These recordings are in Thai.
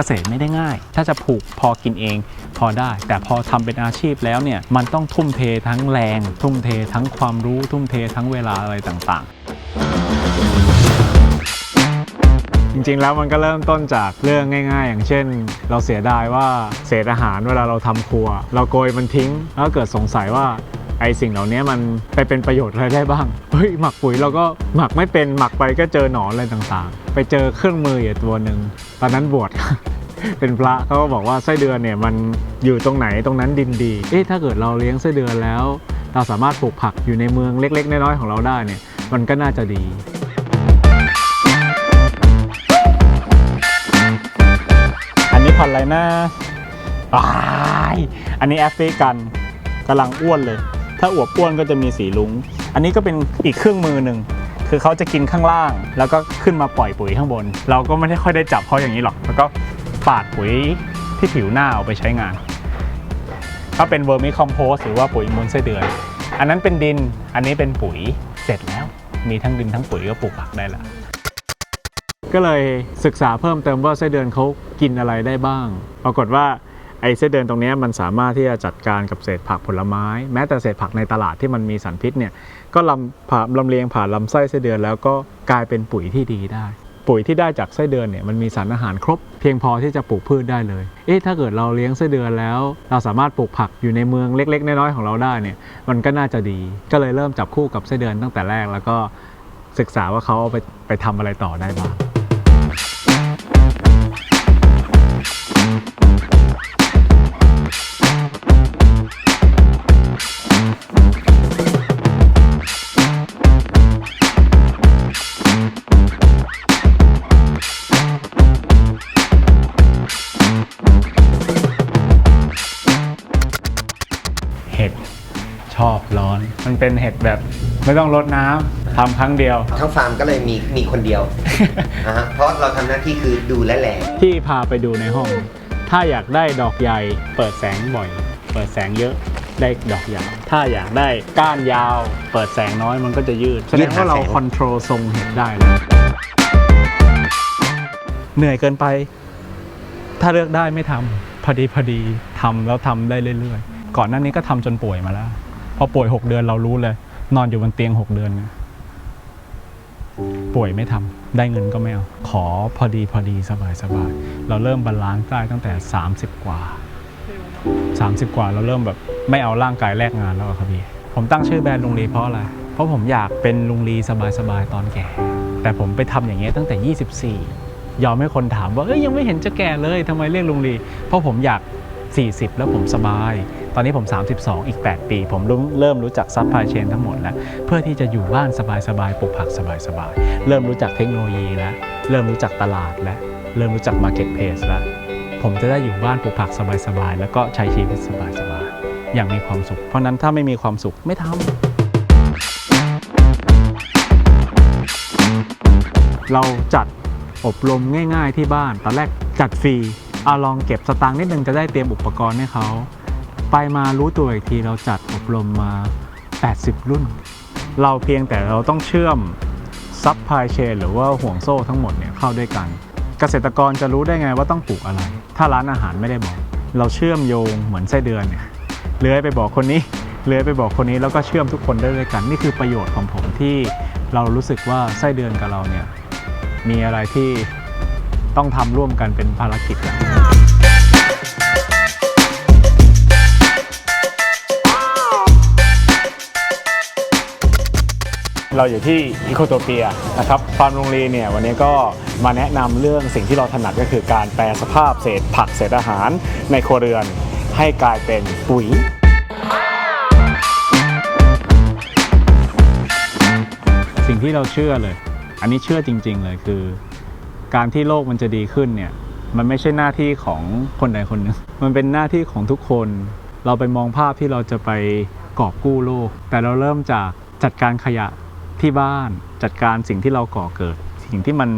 กษตรไม่ได้ง่าย ถ้าจะปลูกพอกินเองพอได้ แต่พอทำเป็นอาชีพแล้วเนี่ยมันต้องทุ่มเททั้งแรง ทุ่มเททั้งความรู้ทุ่มเททั้งเวลาอะไรต่างๆจริงๆ แล้วมันก็เริ่มต้นจากเรื่องง่าย ๆ อย่างเช่น เราเสียดายว่าเศษอาหารเวลาเราทำครัว เราโกยมันทิ้ง แล้วเกิดสงสัยว่าไอสิ่งเหล่านี้มันไปเป็นประโยชน์อะไรได้บ้าง เฮ้ยหมักปุ๋ยเราก็หมักไม่เป็นหมักไปก็เจอหนอนอะไรต่างๆ ไปเจอเครื่องมืออยู่ตัวหนึ่งตอนนั้นบวช เป็นพระเขาก็บอกว่าไส้เดือนเนี่ยมันอยู่ตรงไหนตรงนั้นดินดี เอ๊ะถ้าเกิดเราเลี้ยงไส้เดือนแล้ว เราสามารถปลูกผักอยู่ในเมืองเล็ก ๆ น้อยๆของเราได้เนี่ยมันก็น่าจะดีอันนี้พันธุ์อะไรนะอ้ายอันนี้แอฟริกันกำลังอ้วนเลย ถ้าอวบอ้วนก็จะมีสีลุง อันนี้ก็เป็นอีกเครื่องมือหนึ่ง คือเขาจะกินข้างล่าง แล้วก็ขึ้นมาปล่อยปุ๋ยข้างบน เราก็ไม่ได้ค่อยได้จับเขาอย่างนี้หรอก แล้วก็ ปาดปุ๋ยที่ผิวหน้าเอาไปใช้งาน ถ้าเป็นเวอร์มิคอมโพสหรือว่าปุ๋ยมูลไส้เดือน อันนั้นเป็นดินอันนี้เป็นปุ๋ยเสร็จแล้ว มีทั้งดินทั้งปุ๋ยก็ปลูกผักได้แล้วก็เลยศึกษาเพิ่มเติมว่าไส้เดือนเขากินอะไรได้บ้าง ปรากฏว่าไอ้ไส้เดือนตรงนี้มันสามารถที่จะจัดการกับเศษผักผลไม้ แม้แต่เศษผักในตลาดที่มันมีสารพิษเนี่ยก็ลำผ่าลำเลียงผ่านลำไส้ไส้เดือนแล้วก็กลายเป็นปุ๋ยที่ดีได้ ปุ๋ยที่ได้จากไส้เดือนเนี่ยมันมีสารอาหารครบ เพียงพอที่จะปลูกพืชได้เลย เอ๊ะถ้าเกิดเราเลี้ยงไส้เดือนแล้ว เราสามารถปลูกผักอยู่ในเมืองเล็ก ๆ น้อยๆของเราได้เนี่ยมันก็น่าจะดี ก็เลยเริ่มจับคู่กับไส้เดือนตั้งแต่แรกแล้วก็ศึกษาว่าเขาเอาไปไปทำอะไรต่อได้บ้าง มันเป็นเห็ดแบบ ไม่ต้องรดน้ำทำครั้งเดียว ทั้งฟาร์มก็เลยมีมีคนเดียวนะฮะเพราะเราทำหน้าที่คือดูและแหลที่พาไปดูในห้อง ถ้าอยากได้ดอกใหญ่ เปิดแสงบ่อย เปิดแสงเยอะได้ดอกใหญ่ถ้าอยากได้ก้านยาว เปิดแสงน้อยมันก็จะยืด แสดงว่าเราคอนโทรลทรงเห็ดได้แล้วเหนื่อยเกินไป ถ้าเลือกได้ไม่ทำพอดีพอดีทำแล้วทำได้เรื่อย ๆ ก่อนหน้านี้ก็ทำจนป่วยมาแล้วพ อป่วย6เดือนเรารู้เลย นอนอยู่บนเตียง6เดือน ป่วยไม่ทำได้เงินก็ไม่เอา ขอพอดีพอดีสบายสบายเราเริ่มบาลานซ์ได้ตั้งแต่ 30 กว่า 30 กว่าเราเริ่มแบบไม่เอาร่างกายแลกงานแล้วครับพี่ผมตั้งชื่อแบรนด์ลุงลีเพราะอะไร เพราะผมอยากเป็นลุงลีสบายๆตอนแก่ แต่ผมไปทำอย่างเงี้ยตั้งแต่ 24 ยอมให้คนถามว่าเอ้ยยังไม่เห็นจะแก่เลยทำไมเรียกลุงลี เพราะผมอยาก 40 แล้วผมสบาย ตอนนี้ผม 32 อีก 8 ปีผมเริ่มเริ่มรู้จักซัพพลายเชนทั้งหมดแล้ว เพื่อที่จะอยู่บ้านสบายๆปลูกผักสบายๆ เริ่มรู้จักเทคโนโลยีแล้ว เริ่มรู้จักตลาดแล้ว เริ่มรู้จักมาร์เก็ตเพลสแล้ว ผมจะได้อยู่บ้านปลูกผักสบายๆ แล้วก็ใช้ชีวิตสบายๆ อย่างมีความสุข เพราะฉะนั้นถ้าไม่มีความสุขไม่ทำเราจัดอบรมง่าย ๆ ที่บ้าน ตอนแรกจัดฟรีเอาลองเก็บสตางค์นิดนึงจะได้เตรียมอุปกรณ์ให้เขา ไปมารู้ตัวอีกทีเราจัดอบรมมา 80 รุ่น เราเพียงแต่เราต้องเชื่อมซับพลายเชนหรือว่าห่วงโซ่ทั้งหมดเนี่ยเข้าด้วยกัน เกษตรกรจะรู้ได้ไงว่าต้องปลูกอะไร ถ้าร้านอาหารไม่ได้บอก เราเชื่อมโยงเหมือนไส้เดือนเนี่ยเลื้อยไปบอกคนนี้เลื้อยไปบอกคนนี้แล้วก็เชื่อมทุกคนได้ด้วยกัน นี่คือประโยชน์ของผมที่เรารู้สึกว่าไส้เดือนกับเราเนี่ยมีอะไรที่ต้องทำร่วมกันเป็นภารกิจ เราอยู่ที่อีโคโตเปียนะครับฟาร์มโรงเรียนเนี่ยวันนี้ก็มาแนะนำเรื่องสิ่งที่เราถนัดก็คือการแปลสภาพเศษผักเศษอาหารในครัวเรือนให้กลายเป็นปุ๋ยสิ่งที่เราเชื่อเลย อันนี้เชื่อจริง ๆ เลยคือ การที่โลกมันจะดีขึ้นเนี่ยมันไม่ใช่หน้าที่ของคนใดคนหนึ่ง มันเป็นหน้าที่ของทุกคน เราไปมองภาพที่เราจะไปกอบกู้โลก แต่เราเริ่มจากจัดการขยะ ที่บ้านจัดการสิ่งที่เราก่อเกิด สิ่งที่มัน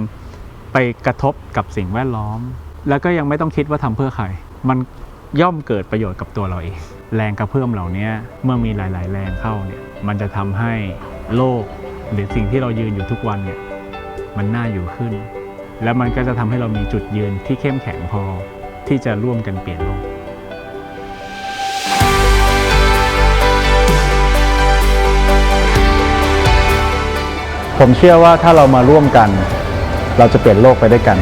ไปกระทบกับสิ่งแวดล้อม แล้วก็ยังไม่ต้องคิดว่าทำเพื่อใคร มันย่อมเกิดประโยชน์กับตัวเราเอง แรงกระเพื่อมเหล่านี้เมื่อมีหลาย ๆ แรงเข้าเนี่ยมันจะทำให้โลกหรือสิ่งที่เรายืนอยู่ทุกวันเนี่ยมันน่าอยู่ขึ้น แล้วมันก็จะทำให้เรามีจุดยืนที่เข้มแข็งพอที่จะร่วมกันเปลี่ยนโลก ผมเชื่อว่าถ้าเรามาร่วมกัน เราจะเปลี่ยนโลกไปด้วยกัน